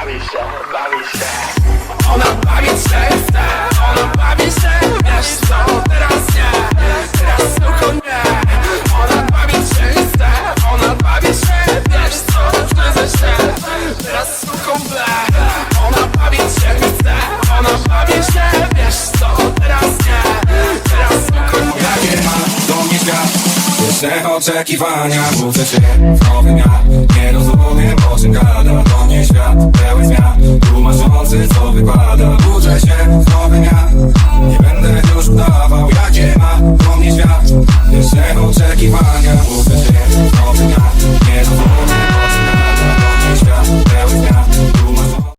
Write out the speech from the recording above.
Bobby. świat Wyszedł oczekiwania, budzę się w nowy miar Nie rozumiem o czym gada do mnie świat. Pełen zmian, tłumaczący co wypada Budzę się w nowy